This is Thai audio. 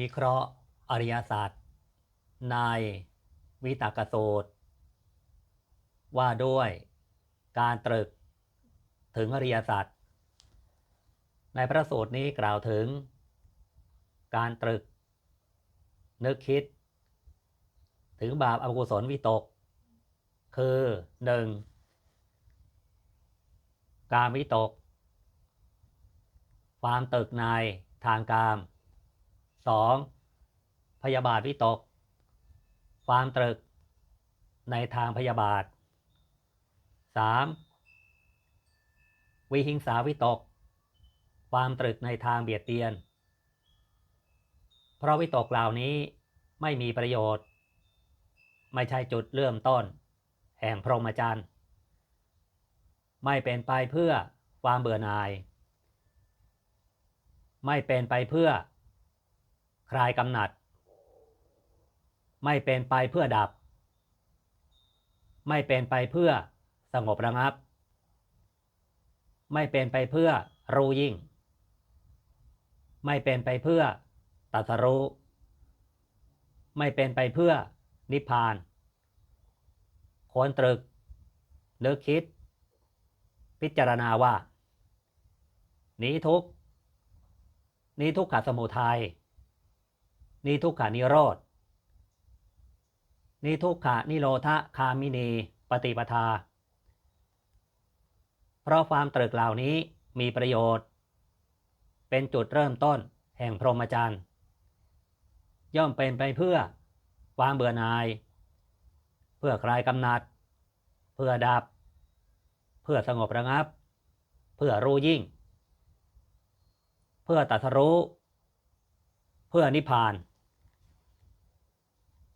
วิเคราะห์ อริยศาสัจในวิตากสูตร ว่าด้วยการตรึกถึงอริยสัจในพระสูตรนี้กล่าวถึง การตรึก นึกคิด ถึงบาปอกุศลวิตก คือหนึ่งการวิตก ความตึกในทางกาม 2. พยาบาทวิตก ความตรึก ในทางพยาบาท 3. วิหิงสาวิตก ความตรึกในทางเบียดเบียน เพราะวิตกเหล่านี้ไม่มีประโยชน์ ไม่ใช่จุดเริ่มต้น แห่งพรหมจรรย์ไม่เป็นไปเพื่อความเบื่อหน่าย ไม่เป็นไปเพื่อ คลายกำหนัด ไม่เป็นไปเพื่อดับ ไม่เป็นไปเพื่อสงบระงับ ไม่เป็นไปเพื่อรู้ยิ่ง ไม่เป็นไปเพื่อตัสรู้ไม่เป็นไปเพื่อนิพพานควรตรึกนึกคิด พิจารณาว่า นี้ทุกนี้ทุกขสมุทัย นี้ทุกขานิโรธนี้ทุกขานิโรธคามินีปฏิปทา เพราะความตรึกเหล่านี้มีประโยชน์ เป็นจุดเริ่มต้นแห่งพรหมจรรย์ย่อมเป็นไปเพื่อความเบื่อหน่าย เพื่อคลายกำหนัด เพื่อดับ เพื่อสงบระงับ เพื่อรู้ยิ่ง เพื่อตัสรู้ เพื่อนิพพาน